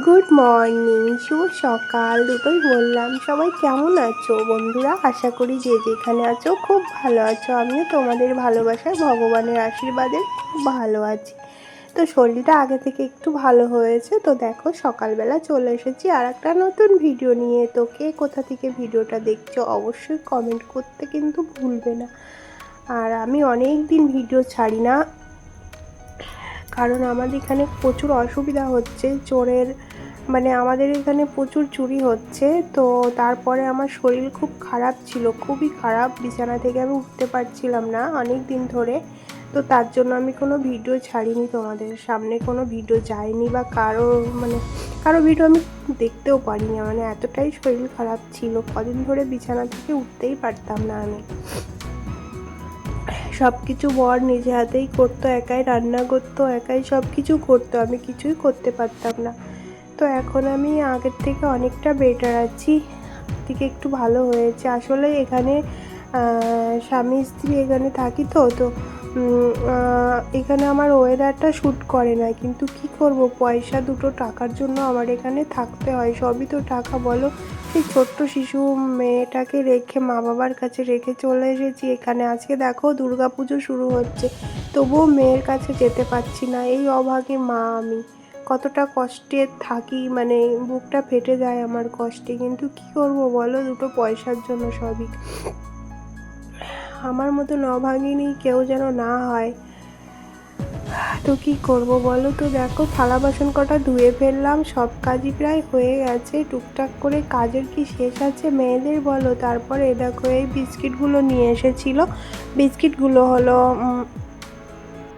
Good morning শুভ সকাল। দুটোই বললাম, সবাই কেমন আছো বন্ধুরা? আশা করি যে যেখানে আছো খুব ভালো আছো। আমিও তোমাদের ভালোবাসায়, ভগবানের আশীর্বাদে খুব ভালো আছি। তো শরীরটা আগে থেকে একটু ভালো হয়েছে। তো দেখো, সকালবেলা চলে এসেছি আর একটা নতুন ভিডিও নিয়ে। তো কে কোথা থেকে ভিডিওটা দেখছ অবশ্যই কমেন্ট করতে কিন্তু ভুলবে না। আর আমি অনেক দিন ভিডিও ছাড়ি না কারণ আমাদের এখানে প্রচুর অসুবিধা হচ্ছে, চোরের মানে আমাদের এখানে প্রচুর চুরি হচ্ছে, তো তারপরে আমার শরীর খুব খারাপ ছিল, খুবই খারাপ, বিছানা থেকে আমি উঠতে পারছিলাম না অনেক দিন ধরে, তো তার জন্য আমি কোনো ভিডিও ছাড়িনি তোমাদের সামনে, কোনো ভিডিও যায়নি বা কারও মানে কারও ভিডিও আমি দেখতেও পারিনি মানে এতটাই শরীর খারাপ ছিল, কদিন ধরে বিছানা থেকে উঠতেই পারতাম না আমি। সব কিছু বর নিজে হাতেই করতো, একাই রান্না করতো, একাই সব কিছু করতো, আমি কিছুই করতে পারতাম না। তো এখন আমি আগের থেকে অনেকটা বেটার আছি থেকে একটু ভালো হয়েছে। আসলে এখানে স্বামী স্ত্রী এখানে থাকি তো তো এখানে আমার ওয়েদারটা শ্যুট করে না। কিন্তু কি করব? পয়সা দুটো টাকার জন্য আমার এখানে থাকতে হয়। সবই তো টাকা, বলো? সেই ছোট্ট শিশু মেয়েটাকে রেখে মা বাবার কাছে রেখে চলে এসেছি। এখানে আজকে দেখো পুজো শুরু হচ্ছে। তবুও মেয়ের কাছে যেতে পারছি না। এই অভাগে মা আমি। কতটা কষ্টে থাকি মানে বুকটা ফেটে যায় আমার কষ্টে। কিন্তু কি করব বলো? দুটো পয়সার জন্য সবই। আমার মতো অভাগিনী কেউ যেন না হয়। তো কি করব বলো তো? দেখো, থালা বাসন কটা ধুয়ে ফেললাম, সব কাজই প্রায় হয়ে গেছে। টুকটাক করে কাজের কি শেষ আছে মেয়েদের বলো? তারপরে দেখো, এই বিস্কিটগুলো নিয়ে এসেছিল। বিস্কিটগুলো হলো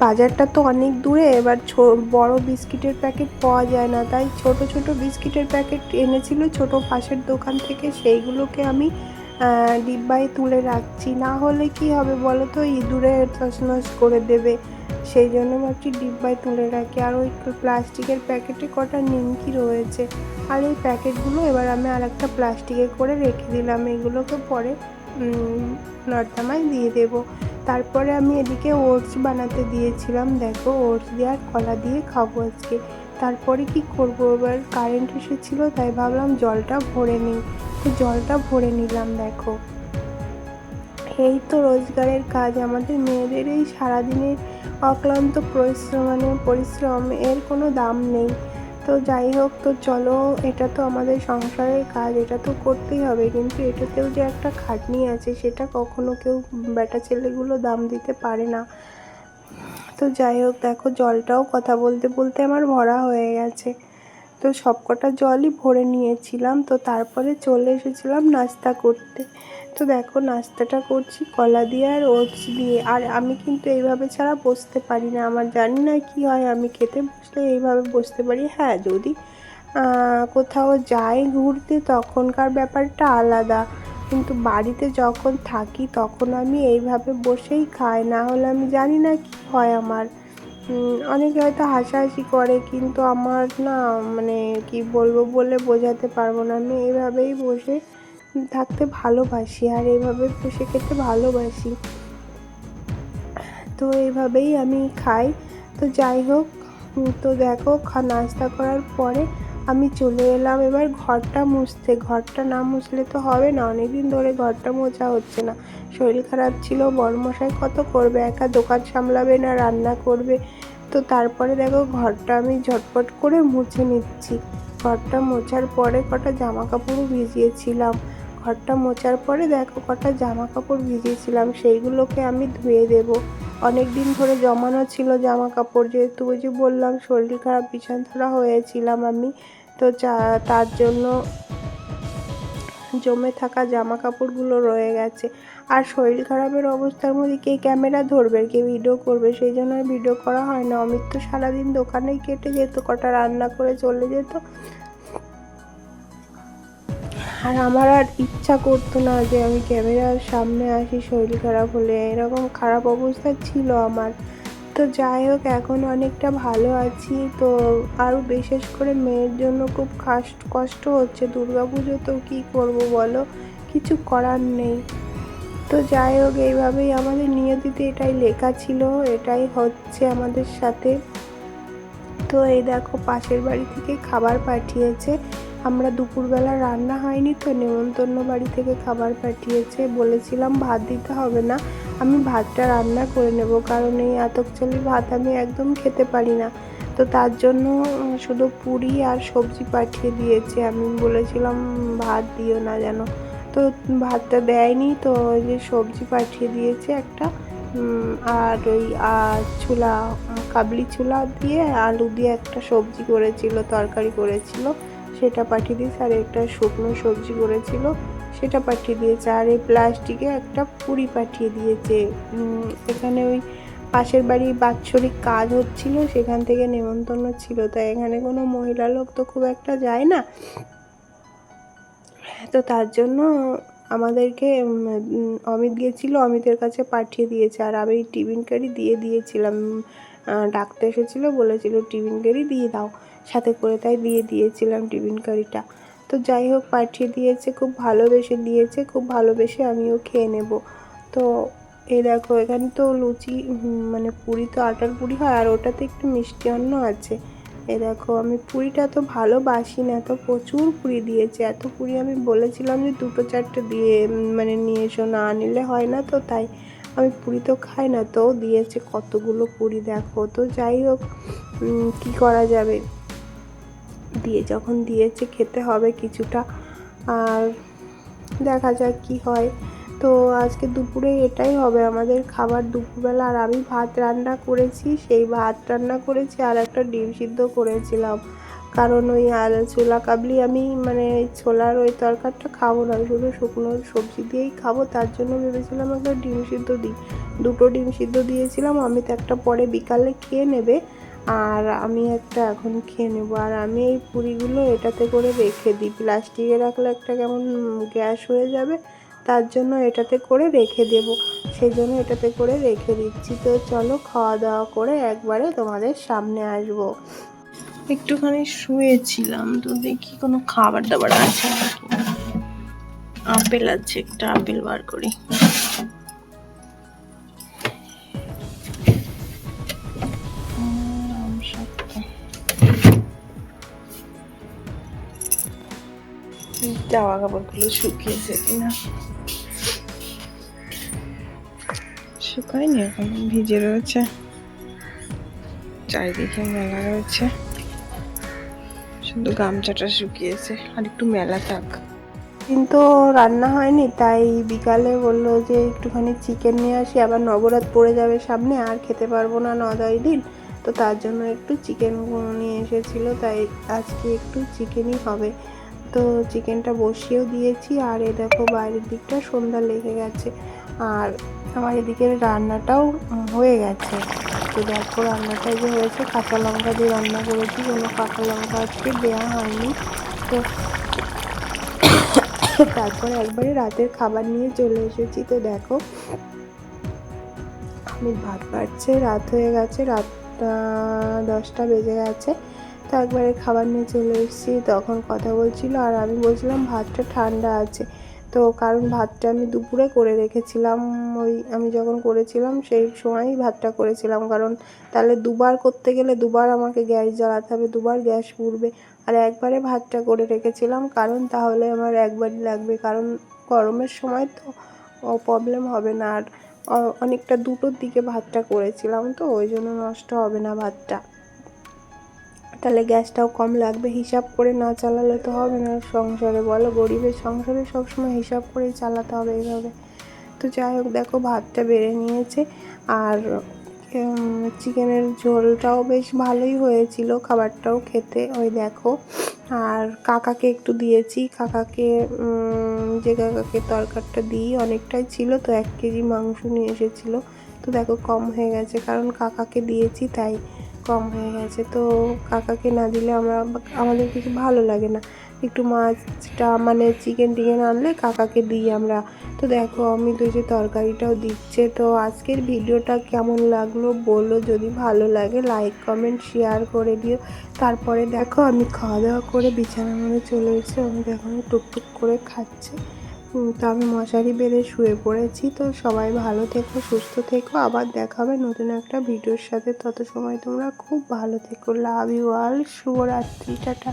বাজারটা তো অনেক দূরে, এবার বড় বিস্কিটের প্যাকেট পাওয়া যায় না। তাই ছোট ছোট বিস্কিটের প্যাকেট এনেছিল, ছোট পাশের দোকান থেকে সেইগুলোকে আমি ডিব্বায় তুলে রাখছি। না হলে কি হবে বলো তো ইঁদুরে তছনছ করে দেবে। সেই জন্য ভাবছি ডিব্বায় তুলে রাখি। আর ওই প্লাস্টিকের প্যাকেটে কটা নিমকি রয়েছে। আর এই প্যাকেটগুলো এবার আমি আর একটা প্লাস্টিকে করে রেখে দিলাম। এগুলোকে পরে নর্দামায় দিয়ে দেবো। তারপরে আমি এদিকে ওটস বানাতে দিয়েছিলাম। দেখো, ওটস দিয়ে আর কলা দিয়ে খাব আজকে। তারপরে কি করব? এবার কারেন্ট এসেছিল, তাই ভাবলাম জলটা ভরে নিই। তো জলটা ভরে নিলাম, দেখো। এই তো রোজগারের কাজ, আমাদের মেয়েদের এই সারাদিনের অক্লান্ত পরিশ্রম মানে পরিশ্রম, এর কোনো দাম নেই। তো যাই হোক, তো চলো, এটা তো আমাদের সংসারের কাজ, এটা তো করতেই হবে, কিন্তু এটাতেও যে একটা খাটনি আছে, সেটা কখনো কেউ বেটা ছেলেগুলো দাম দিতে পারে না। তো যাই হোক, দেখো, জলটাও কথা বলতে বলতে আমার ভরা হয়ে গেছে। তো সবকটা জলই ভরে নিয়েছিলাম, তো তারপরে চলে এসেছিলাম নাস্তা করতে। তো দেখো নাস্তাটা করছি, কলা দিয়ে আর ওটস দিয়ে। আর আমি কিন্তু এইভাবে ছাড়া বসতে পারি না, আমার জানি না কি হয়, আমি খেতে বসলে এইভাবে বসতে পারি। হ্যাঁ যদি কোথাও যাই ঘুরতে তখনকার ব্যাপারটা আলাদা। কিন্তু বাড়িতে যখন থাকি তখন আমি এইভাবে বসেই খাই, না হলে আমি জানি না কি হয় আমার। অনেকে হয়তো হাসাহাসি করে, কিন্তু আমার না মানে কি বলব বলে বোঝাতে পারব না। আমি এভাবেই বসে থাকতে ভালোবাসি আর এইভাবে বসে খেতে ভালোবাসি। তো এইভাবেই আমি খাই। তো যাই হোক তো দেখো নাস্তা করার পরে আমি চলে এলাম, এবার ঘরটা মুছতে। ঘরটা না মুছলে তো হবে না, অনেকদিন ধরে ঘরটা মোছা হচ্ছে না। শরীর খারাপ ছিল বড়মশাই কত করবে? একা দোকান সামলাবে না, রান্না করবে? তো তারপরে দেখো ঘরটা আমি ঝটপট করে মুছে নিচ্ছি। ঘরটা মোছার পরে কটা জামা কাপড়ও ভিজিয়েছিলাম। ঘরটা মোছার পরে দেখো কটা জামা কাপড় ভিজিয়েছিলাম, সেইগুলোকে আমি ধুয়ে দেব। অনেক দিন ধরে জমানো ছিল জামা কাপড় যেহেতু ওই যে বললাম শরীর খারাপ, বিছান ধরা হয়েছিলাম আমি, তো তার জন্য জমে থাকা জামা কাপড়গুলো রয়ে গেছে। আর শরীর খারাপের অবস্থার মধ্যে কে ক্যামেরা ধরবে, কে ভিডিও করবে, সেই জন্য ভিডিও করা হয় না। অমিত তো সারাদিন দোকানেই কেটে যেত, কটা রান্না করে চলে যেত। আর আমার আর ইচ্ছা করতো না যে আমি ক্যামেরার সামনে আসি, শরীর খারাপ হলে। এরকম খারাপ অবস্থা ছিল আমার। তো যাই হোক, এখন অনেকটা ভালো আছি। তো আরও বিশেষ করে মেয়ের জন্য খুব কষ্ট কষ্ট হচ্ছে। দুর্গা পুজো তো কী করব বলো? কিছু করার নেই। তো যাই হোক, এইভাবেই আমাদের নিয়তিতে এটাই লেখা ছিল। এটাই হচ্ছে আমাদের সাথে। তো এই দেখো, পাশের বাড়ি থেকে খাবার পাঠিয়েছে। আমরা দুপুরবেলা রান্না হয়নি তো, নেমন্তন্ন বাড়ি থেকে খাবার পাঠিয়েছে, বলেছিলাম ভাত দিতে হবে না, আমি ভাতটা রান্না করে নেব, কারণ এই আতক চালের ভাত আমি একদম খেতে পারি না। তো তার জন্য শুধু পুরি আর সবজি পাঠিয়ে দিয়েছে, আমি বলেছিলাম ভাত দিও না যেন। তো ভাতটা দেয়নি, তো ওই যে সবজি পাঠিয়ে দিয়েছে একটা আর ওই ছোলা কাবলি ছোলা দিয়ে আলু দিয়ে একটা সবজি করেছিল, তরকারি করেছিল। সেটা পাঠিয়ে দিয়েছে আর একটা শুকনো সবজি করেছিল সেটা পাঠিয়ে দিয়েছে। আর এই প্লাস্টিকে একটা পুরি পাঠিয়ে দিয়েছে। এখানে ওই পাশের বাড়ি বাৎসরিক কাজ হচ্ছিল সেখান থেকে নেমন্তন্ন ছিল। তাই এখানে কোনো মহিলা লোক তো খুব একটা যায় না। তো তার জন্য আমাদেরকে অমিত গিয়েছিল অমিতের কাছে পাঠিয়ে দিয়েছে। আর আমি টিফিন কারি দিয়ে দিয়েছিলাম। আহ, ডাকতে এসেছিল বলেছিল টিফিন কারি দিয়ে দাও। সাথে করে তাই দিয়ে দিয়েছিলাম টিফিন কারিটা। তো যাই হোক, পাঠিয়ে দিয়েছে, খুব ভালোবেসে দিয়েছে, খুব ভালোবেসে আমিও খেয়ে নেব। তো এই দেখো, এখানে তো লুচি মানে পুরি তো আটার পুরি হয়, আর ওটাতে একটু মিষ্টি অন্ন আছে। এ দেখো, আমি পুরিটা তো ভালোবাসি না, তো প্রচুর পুরি দিয়েছে। এত পুরি আমি বলেছিলাম যে দুটো চারটে দিয়ে মানে নিয়ে এসো, না নিলে হয় না তো, তাই আমি পুরি তো খাই না, তো দিয়েছে কতগুলো পুরি, দেখো। তো যাই হোক কী করা যাবে? দিয়ে, যখন দিয়েছে খেতে হবে কিছুটা। আর দেখা যাক কি হয়। তো আজকে দুপুরে এটাই হবে আমাদের খাবার দুপুরবেলা। আর আমি ভাত রান্না করেছি, সেই ভাত রান্না করেছি আর একটা ডিম সিদ্ধ করেছিলাম। কারণ ওই ছোলা কাবলি আমি মানে ছোলার ওই তরকারিটা খাব না, আমি শুধু শুকনো সবজি দিয়েই খাব। তার জন্য ভেবেছিলাম একটা ডিম সিদ্ধ দিই। দুটো ডিম সিদ্ধ দিয়েছিলাম অমিত একটা পরে বিকালে খেয়ে নেবে। আর আমি একটা এখন খেয়ে নেব। আর আমি এই পুরিগুলো এটাতে করে রেখে দিই। প্লাস্টিকে রাখলে একটা কেমন গ্যাস হয়ে যাবে, তার জন্য এটাতে করে রেখে দেব। সেই জন্য এটাতে করে রেখে দিচ্ছি। তো চলো খাওয়া দাওয়া করে একবারে তোমাদের সামনে আসব। একটুখানি শুয়েছিলাম, তো দেখি কোনো খাবার দাবার আছে আপেল আছে, একটা আপেল বার করি। জামা কাপড়গুলো শুকিয়েছে কিনা। শুকায়নি এখন, ভিজে রয়েছে। চারিদিকে মেলা রয়েছে। শুধু গামছাটা শুকিয়েছে, আর একটু মেলা থাক। কিন্তু রান্না হয়নি, তাই বিকালে বলল যে একটুখানি চিকেন নিয়ে আসি, আবার নবরাত পড়ে যাবে সামনে, আর খেতে পারব না ন দশ দিন। তো তার জন্য একটু চিকেন নিয়ে এসেছিল, তাই আজকে একটু চিকেনই হবে। তো চিকেনটা বসিয়েও দিয়েছি আর এ দেখো বাইরের দিকটা সন্ধ্যা লেগে গেছে। আর আমার এদিকের রান্নাটাও হয়ে গেছে। তো দেখো রান্নাটা যে হয়েছে, কাঁচা লঙ্কা দিয়ে রান্না করেছি, কোনো কাঁচা লঙ্কা আজকে দেওয়া হয়নি। তো তারপরে একবারে রাতের খাবার নিয়ে চলে এসেছি। তো দেখো, আমি ভাত পাচ্ছে রাত হয়ে গেছে রাত দশটা বেজে গেছে। তো একবারে খাবার নিয়ে চলে এসেছি। তখন কথা বলছিল, আর আমি বলছিলাম, ভাতটা ঠান্ডা আছে। তো কারণ ভাতটা আমি দুপুরে করে রেখেছিলাম। ওই আমি যখন করেছিলাম, সেই সময়ই ভাতটা করেছিলাম। কারণ তাহলে দুবার করতে গেলে দুবার আমাকে গ্যাস জ্বালাতে হবে, দুবার গ্যাস পুড়বে। আর একবারে ভাতটা করে রেখেছিলাম, কারণ তাহলে আমার একবারই লাগবে। কারণ গরমের সময় তো প্রবলেম হবে না। আর অনেকটা দুটোর দিকে ভাতটা করেছিলাম তো, ওই জন্য নষ্ট হবে না ভাতটা। তাহলে গ্যাসটাও কম লাগবে। হিসাব করে না চালালে তো হবে না সংসারে, বলো? গরিবের সংসারে সবসময় হিসাব করেই চালাতে হবে এইভাবে। তো যাই হোক, দেখো ভাতটা বেড়ে নিয়েছে আর চিকেনের ঝোলটাও বেশ ভালোই হয়েছিল, খাবারটাও খেতে, ওই দেখো। আর কাকাকে একটু দিয়েছি, কাকাকে যে কাকাকে তরকারিটা দিই, অনেকটাই ছিল, তো এক কেজি মাংস নিয়ে এসেছিল। তো দেখো কম হয়ে গেছে, কারণ কাকাকে দিয়েছি, তাই কম হয়ে গেছে। তো কাকাকে না দিলে আমরা আমাদের কিছু ভালো লাগে না। একটু মাছটা মানে চিকেন টিকেন আনলে কাকাকে দিই আমরা। তো দেখো, আমি তো যে তরকারিটাও দিচ্ছে। তো আজকের ভিডিওটা কেমন লাগল বলো? যদি ভালো লাগে লাইক কমেন্ট শেয়ার করে দিও। তারপরে দেখো, আমি খাওয়া দাওয়া করে বিছানা মধ্যে চলে এসেছি। আমি দেখো টুকটুক করে খাচ্ছে। তো আমি মশারি বেঁধে শুয়ে পড়েছি। তো সবাই ভালো থেকো, সুস্থ থেকো। আবার দেখা হবে নতুন একটা ভিডিওর সাথে। তত সময় তোমরা খুব ভালো থেকো। লাভ ইউ অল শুভরাত্রি। টাটা।